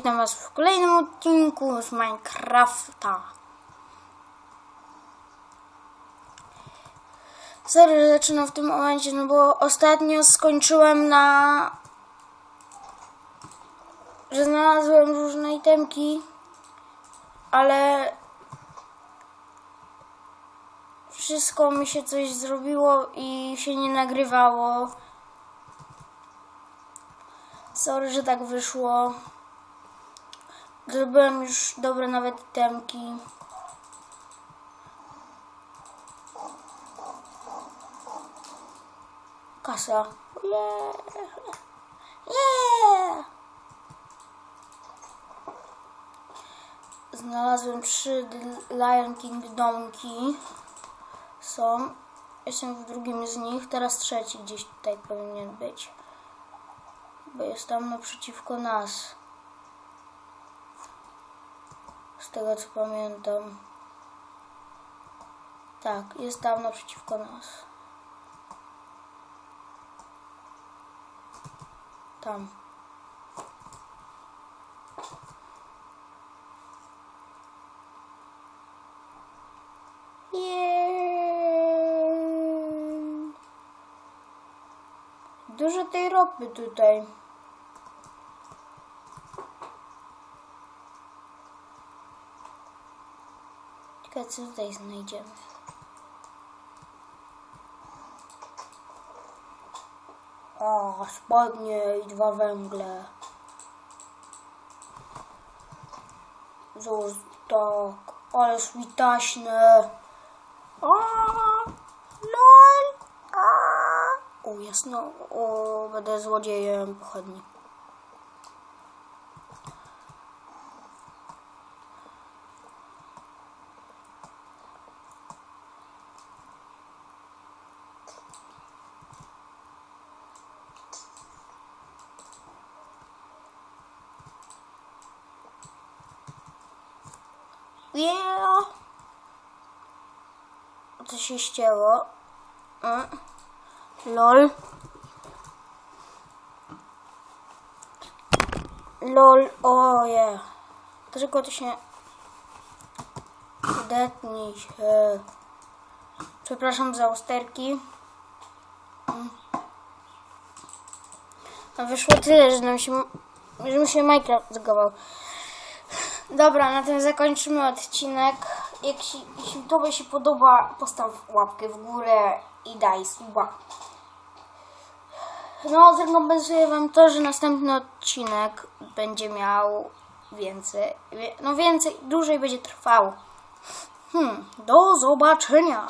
Witam Was w kolejnym odcinku z Minecrafta. Że zaczynam w tym momencie, no bo ostatnio skończyłem na... że znalazłem różne itemki, ale wszystko mi się coś zrobiło i się nie nagrywało. Sorry, że tak wyszło. Zrobiłem już dobre nawet itemki. Kasa. Yeah. Yeah. Znalazłem trzy Lion King domki. Są. Jestem w drugim z nich. Teraz trzeci gdzieś tutaj powinien być. Bo jest tam naprzeciwko nas. Pamiętam. Tak, jest tam naprzeciwko nas. Tam. Jej. Dużo tej ropy tutaj. Ciekawe co tutaj znajdziemy. O, spodnie i dwa węgle. Zobacz, tak, ale switaśne. O, lol. O, jasno. O, będę złodziejem pochodni. Yeah. Co się ścięło? Mm. Lol. Lol, oje. Dlaczego to się... Detnij się. Przepraszam za usterki. Mm. A wyszło tyle, że nam się... że mi się Minecraft zgował. Dobra, na tym zakończymy odcinek. Jeśli, jeśli Tobie się podoba, postaw łapkę w górę i daj suba. No, zrekompensuję Wam to, że następny odcinek będzie miał więcej. No więcej, dłużej będzie trwał. Hmm, do zobaczenia.